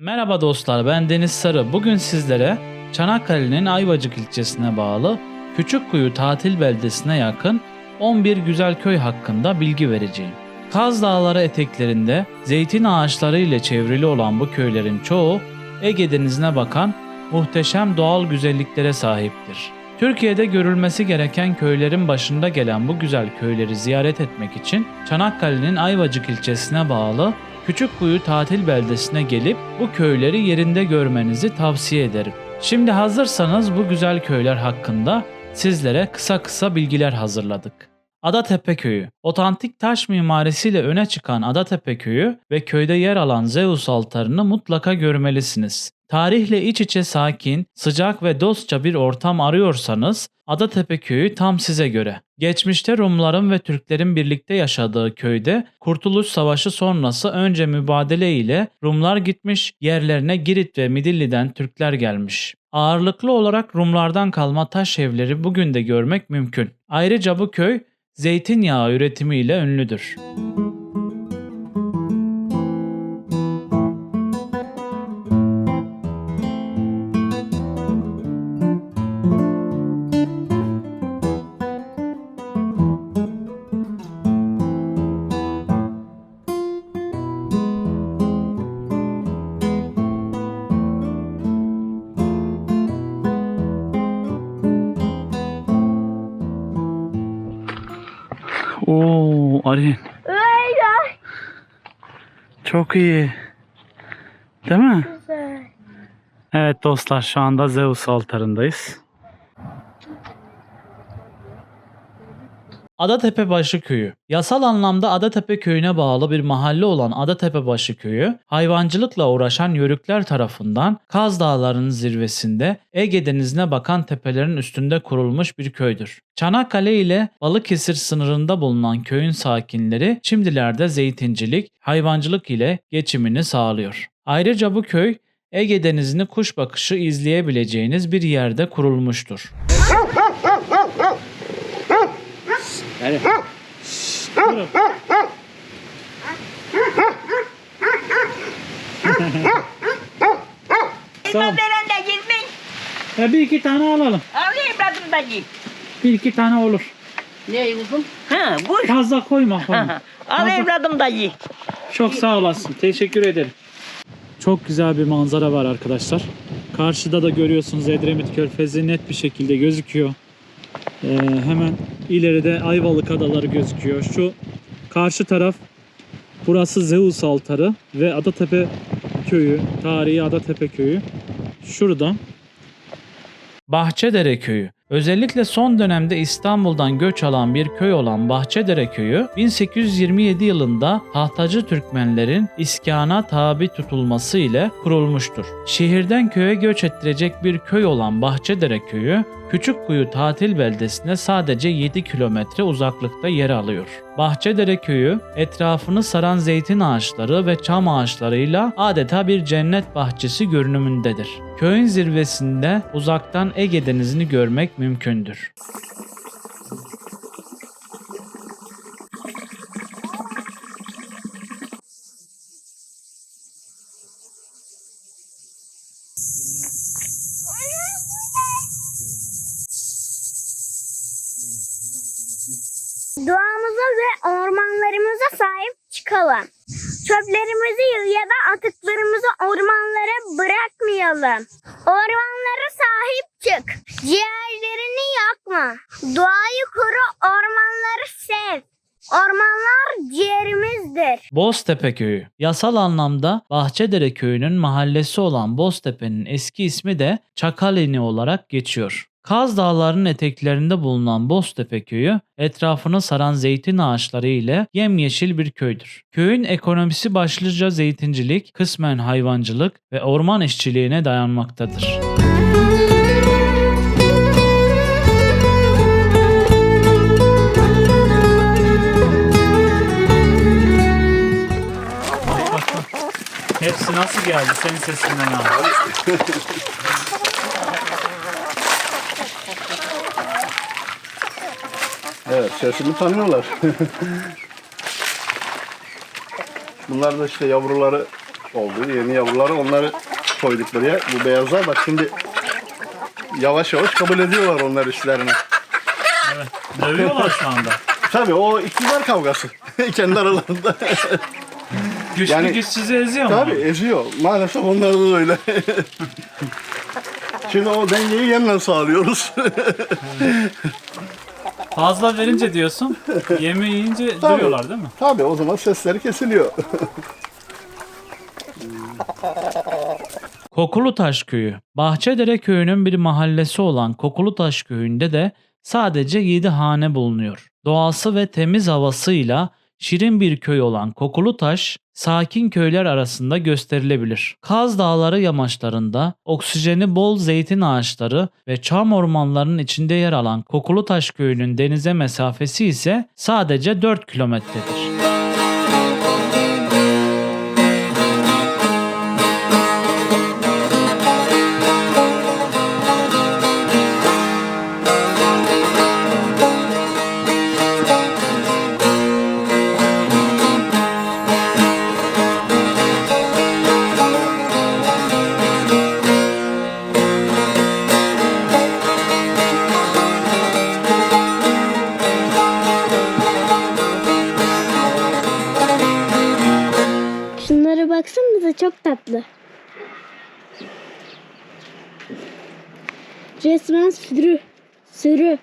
Merhaba dostlar ben Deniz Sarı. Bugün sizlere Çanakkale'nin Ayvacık ilçesine bağlı Küçükkuyu tatil beldesine yakın 11 güzel köy hakkında bilgi vereceğim. Kaz Dağları eteklerinde zeytin ağaçları ile çevrili olan bu köylerin çoğu Ege Denizi'ne bakan muhteşem doğal güzelliklere sahiptir. Türkiye'de görülmesi gereken köylerin başında gelen bu güzel köyleri ziyaret etmek için Çanakkale'nin Ayvacık ilçesine bağlı Küçükkuyu tatil beldesine gelip bu köyleri yerinde görmenizi tavsiye ederim. Şimdi hazırsanız bu güzel köyler hakkında sizlere kısa kısa bilgiler hazırladık. Adatepe Köyü Otantik taş mimarisiyle öne çıkan Adatepe Köyü ve köyde yer alan Zeus altarını mutlaka görmelisiniz. Tarihle iç içe sakin, sıcak ve dostça bir ortam arıyorsanız Adatepe Köyü tam size göre. Geçmişte Rumların ve Türklerin birlikte yaşadığı köyde Kurtuluş Savaşı sonrası önce mübadele ile Rumlar gitmiş, yerlerine Girit ve Midilli'den Türkler gelmiş. Ağırlıklı olarak Rumlardan kalma taş evleri bugün de görmek mümkün. Ayrıca bu köy zeytinyağı üretimiyle ünlüdür. Oo, Arin. Öyle Çok iyi. Değil mi? güzel. Evet dostlar şu anda Zeus altarındayız. Adatepebaşı Köyü Yasal anlamda Adatepe Köyü'ne bağlı bir mahalle olan Adatepebaşı Köyü, hayvancılıkla uğraşan yörükler tarafından Kaz Dağları'nın zirvesinde Ege Denizi'ne bakan tepelerin üstünde kurulmuş bir köydür. Çanakkale ile Balıkesir sınırında bulunan köyün sakinleri şimdilerde zeytincilik, hayvancılık ile geçimini sağlıyor. Ayrıca bu köy Ege Denizi'ni kuş bakışı izleyebileceğiniz bir yerde kurulmuştur. Elma veren de girmeyin. Ya bir iki tane alalım. Alayım evladım dayı. Bir iki tane olur. Ne uzun? Ha bu. Fazla koyma. koyma. Al evladım dayı. Çok sağ olasın. Teşekkür ederim. Çok güzel bir manzara var arkadaşlar. Karşıda da görüyorsunuz Edremit Körfezi net bir şekilde gözüküyor. Ee, hemen ileride Ayvalık Adaları gözüküyor. Şu karşı taraf burası Zeus altarı ve Adatepe köyü, tarihi Adatepe köyü. Şurada Bahçedere Köyü Özellikle son dönemde İstanbul'dan göç alan bir köy olan Bahçedere Köyü 1827 yılında tahtacı Türkmenlerin iskana tabi tutulması ile kurulmuştur. Şehirden köye göç ettirecek bir köy olan Bahçedere Köyü Küçükkuyu tatil beldesine sadece 7 kilometre uzaklıkta yer alıyor. Bahçedere Köyü etrafını saran zeytin ağaçları ve çam ağaçlarıyla adeta bir cennet bahçesi görünümündedir. Köyün zirvesinde uzaktan Ege Denizi'ni görmek mümkündür. Doğamıza ve ormanlarımıza sahip çıkalım. Çöplerimizi ya da atıklarımızı ormanlara bırakmayalım. Ormanlara sahip çık. Ciğerlerini yakma. Doğayı koru, ormanları sev. Ormanlar ciğerimizdir. Boztepe Köyü Yasal anlamda Bahçedere Köyü'nün mahallesi olan Boztepe'nin eski ismi de Çakalini olarak geçiyor. Kaz Dağları'nın eteklerinde bulunan Boztepe Köyü etrafını saran zeytin ağaçları ile yemyeşil bir köydür. Köyün ekonomisi başlıca zeytincilik, kısmen hayvancılık ve orman işçiliğine dayanmaktadır. Hepsi nasıl geldi senin sesinden abi? Evet, sesimi tanıyorlar. Bunlar da işte yavruları oldu. Yeni yavruları onları koyduk buraya. Bu beyazlar bak şimdi yavaş yavaş kabul ediyorlar onlar işlerini. Dövüyorlar şu anda. Tabii o iktidar kavgası. Kendi aralarında. Güçlü Yani- güçsüzü eziyor mu? Tabii eziyor. Maalesef onlar da öyle. Şimdi o dengeyi yeniden sağlıyoruz. Fazla verince diyorsun, yemi yiyince Tabii. duruyorlar değil mi? Tabii o zaman sesleri kesiliyor. Kokulutaş Köyü. Bahçedere köyünün bir mahallesi olan Kokulutaş Köyü'nde de sadece 7 hane bulunuyor. Doğası ve temiz havasıyla şirin bir köy olan Kokulutaş, sakin köyler arasında gösterilebilir. Kaz Dağları yamaçlarında oksijeni bol zeytin ağaçları ve çam ormanlarının içinde yer alan Kokulutaş Köyü'nün denize mesafesi ise sadece 4 kilometredir. Baksanıza çok tatlı. Resmen sürü. Sürü.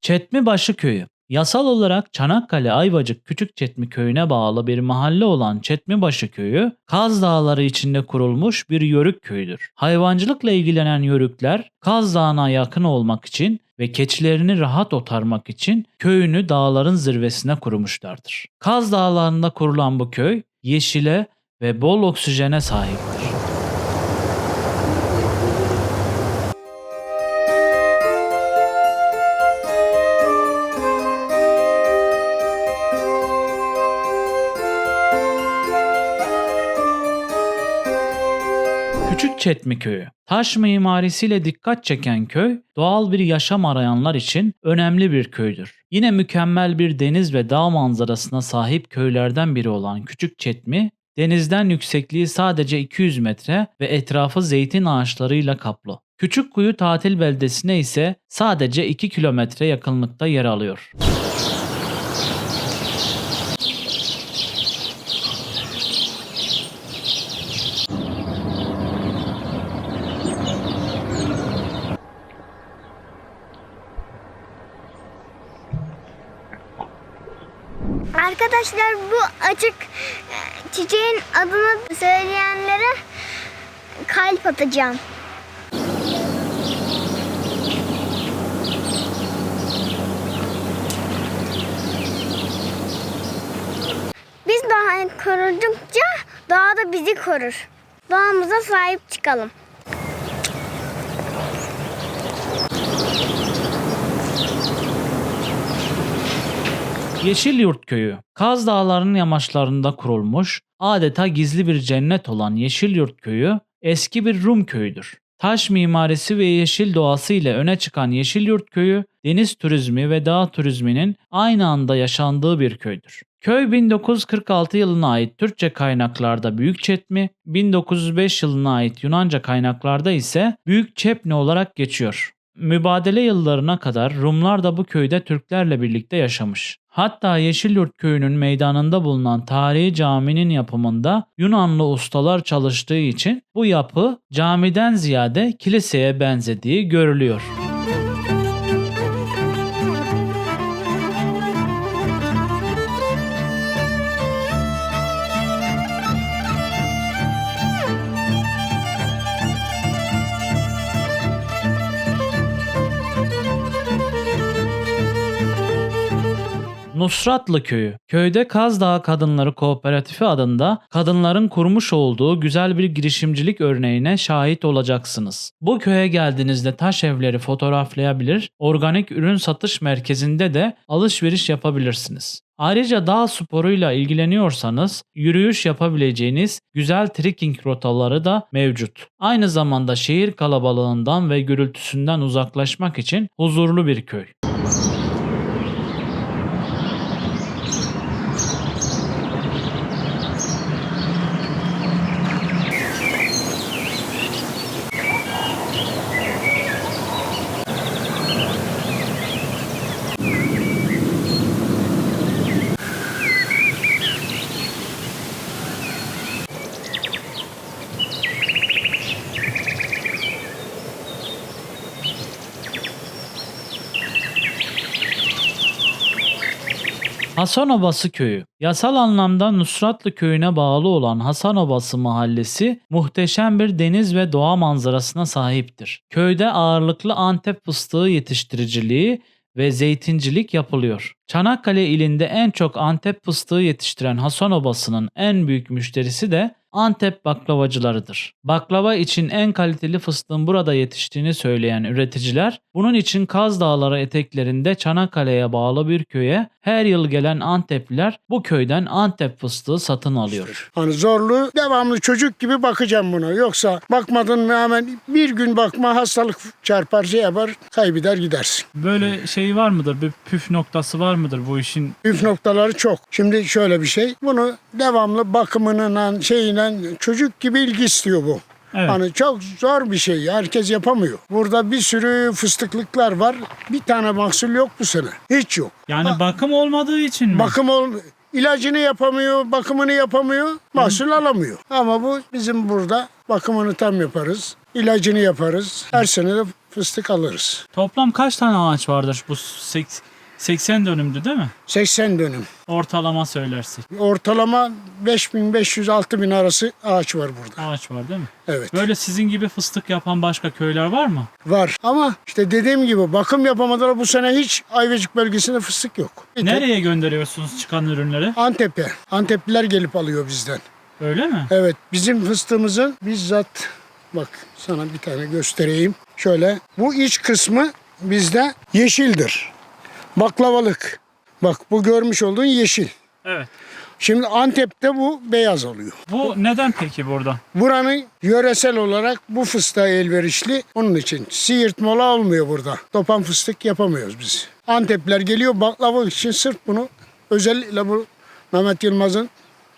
Çetmibaşı Köyü Yasal olarak Çanakkale Ayvacık Küçük Çetmi Köyü'ne bağlı bir mahalle olan Çetmibaşı Köyü, Kaz Dağları içinde kurulmuş bir yörük köyüdür. Hayvancılıkla ilgilenen yörükler Kaz Dağı'na yakın olmak için ve keçilerini rahat otarmak için köyünü dağların zirvesine kurmuşlardır. Kaz Dağları'nda kurulan bu köy yeşile ve bol oksijene sahiptir. Küçük Çetmi Köyü. Taş mimarisiyle dikkat çeken köy, doğal bir yaşam arayanlar için önemli bir köydür. Yine mükemmel bir deniz ve dağ manzarasına sahip köylerden biri olan Küçük Çetmi, denizden yüksekliği sadece 200 metre ve etrafı zeytin ağaçlarıyla kaplı. Küçükkuyu tatil beldesine ise sadece 2 kilometre yakınlıkta yer alıyor. Arkadaşlar bu açık e, çiçeğin adını söyleyenlere kalp atacağım. Biz doğayı korudukça doğa da bizi korur. Doğamıza sahip çıkalım. Yeşilyurt Köyü, Kaz Dağları'nın yamaçlarında kurulmuş, adeta gizli bir cennet olan Yeşilyurt Köyü eski bir Rum köyüdür. Taş mimarisi ve yeşil doğası ile öne çıkan Yeşilyurt Köyü, deniz turizmi ve dağ turizminin aynı anda yaşandığı bir köydür. Köy 1946 yılına ait Türkçe kaynaklarda Büyük Çetmi, 1905 yılına ait Yunanca kaynaklarda ise Büyük Çepni olarak geçiyor. Mübadele yıllarına kadar Rumlar da bu köyde Türklerle birlikte yaşamış. Hatta Yeşilyurt köyünün meydanında bulunan tarihi caminin yapımında Yunanlı ustalar çalıştığı için bu yapı camiden ziyade kiliseye benzediği görülüyor. Nusratlı Köyü. Köyde Kaz Dağı Kadınları Kooperatifi adında kadınların kurmuş olduğu güzel bir girişimcilik örneğine şahit olacaksınız. Bu köye geldiğinizde taş evleri fotoğraflayabilir, organik ürün satış merkezinde de alışveriş yapabilirsiniz. Ayrıca dağ sporuyla ilgileniyorsanız yürüyüş yapabileceğiniz güzel trekking rotaları da mevcut. Aynı zamanda şehir kalabalığından ve gürültüsünden uzaklaşmak için huzurlu bir köy. Hasanobası köyü. Yasal anlamda Nusratlı köyüne bağlı olan Hasanobası mahallesi muhteşem bir deniz ve doğa manzarasına sahiptir. Köyde ağırlıklı Antep fıstığı yetiştiriciliği ve zeytincilik yapılıyor. Çanakkale ilinde en çok Antep fıstığı yetiştiren Hasanobası'nın en büyük müşterisi de Antep baklavacılarıdır. Baklava için en kaliteli fıstığın burada yetiştiğini söyleyen üreticiler, bunun için Kaz Dağları eteklerinde Çanakkale'ye bağlı bir köye her yıl gelen Antepliler bu köyden Antep fıstığı satın alıyor. Hani zorlu devamlı çocuk gibi bakacağım buna. Yoksa bakmadın mı hemen bir gün bakma hastalık çarpar şey yapar kaybeder gidersin. Böyle şey var mıdır? Bir püf noktası var mıdır bu işin? Üf noktaları çok. Şimdi şöyle bir şey. Bunu devamlı bakımının şeyine çocuk gibi ilgi istiyor bu. Evet. Hani çok zor bir şey. Herkes yapamıyor. Burada bir sürü fıstıklıklar var. Bir tane mahsul yok bu sene. Hiç yok. Yani bakım olmadığı için mi? Bakım ol ilacını yapamıyor, bakımını yapamıyor, mahsul alamıyor. Ama bu bizim burada bakımını tam yaparız. ilacını yaparız. Her sene de fıstık alırız. Toplam kaç tane ağaç vardır? Bu seks- 80 dönümdü değil mi? 80 dönüm. Ortalama söylersek. Ortalama 5500-6000 arası ağaç var burada. Ağaç var değil mi? Evet. Böyle sizin gibi fıstık yapan başka köyler var mı? Var. Ama işte dediğim gibi bakım yapamadılar. Bu sene hiç Ayvacık bölgesinde fıstık yok. Nereye gönderiyorsunuz çıkan ürünleri? Antep'e. Antepliler gelip alıyor bizden. Öyle mi? Evet bizim fıstığımızın bizzat bak sana bir tane göstereyim. Şöyle bu iç kısmı bizde yeşildir. Baklavalık. Bak bu görmüş olduğun yeşil. Evet. Şimdi Antep'te bu beyaz oluyor. Bu neden peki burada? Buranın yöresel olarak bu fıstığa elverişli. Onun için Siirt mola olmuyor burada. Topan fıstık yapamıyoruz biz. Antepler geliyor baklava için sırf bunu özellikle bu Mehmet Yılmaz'ın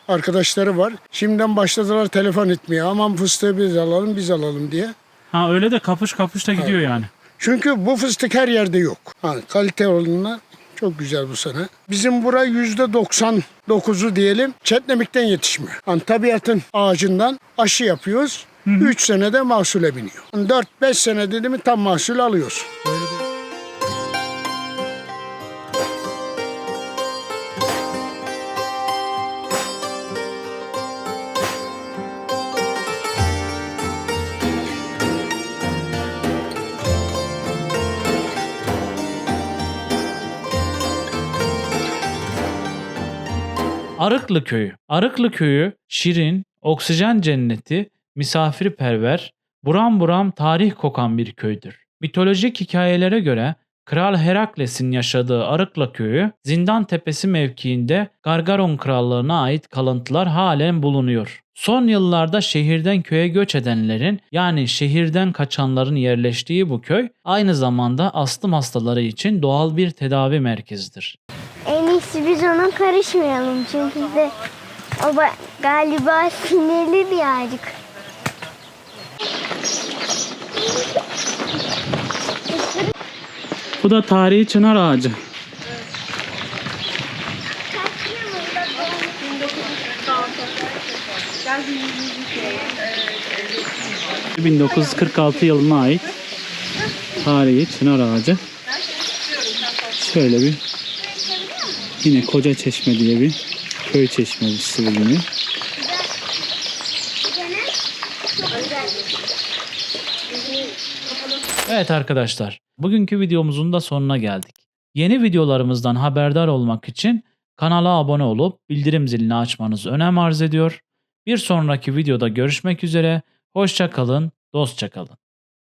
arkadaşları var. Şimdiden başladılar telefon etmeye. Aman fıstığı biz alalım biz alalım diye. Ha öyle de kapış kapış da gidiyor yani. Çünkü bu fıstık her yerde yok. Ha, kalite olduğundan çok güzel bu sene. Bizim bura yüzde 99'u diyelim çetlemikten yetişme. Yani tabiatın ağacından aşı yapıyoruz. 3 senede mahsule biniyor. 4-5 sene dedi mi tam mahsul alıyorsun. Arıklı Köyü. Arıklı Köyü şirin, oksijen cenneti, misafirperver, buram buram tarih kokan bir köydür. Mitolojik hikayelere göre Kral Herakles'in yaşadığı Arıklı Köyü, Zindan Tepesi mevkiinde Gargaron Krallığına ait kalıntılar halen bulunuyor. Son yıllarda şehirden köye göç edenlerin yani şehirden kaçanların yerleştiği bu köy aynı zamanda astım hastaları için doğal bir tedavi merkezidir. En iyisi biz ona karışmayalım çünkü de o ba- galiba sinirli birazcık. Bu da tarihi çınar ağacı. ...1946 yılına ait tarihi çınar ağacı. Şöyle bir yine Koca Çeşme diye bir köy çeşmesi bulunuyor. Evet arkadaşlar, bugünkü videomuzun da sonuna geldik. Yeni videolarımızdan haberdar olmak için kanala abone olup bildirim zilini açmanız önem arz ediyor. Bir sonraki videoda görüşmek üzere, hoşça kalın, dostça.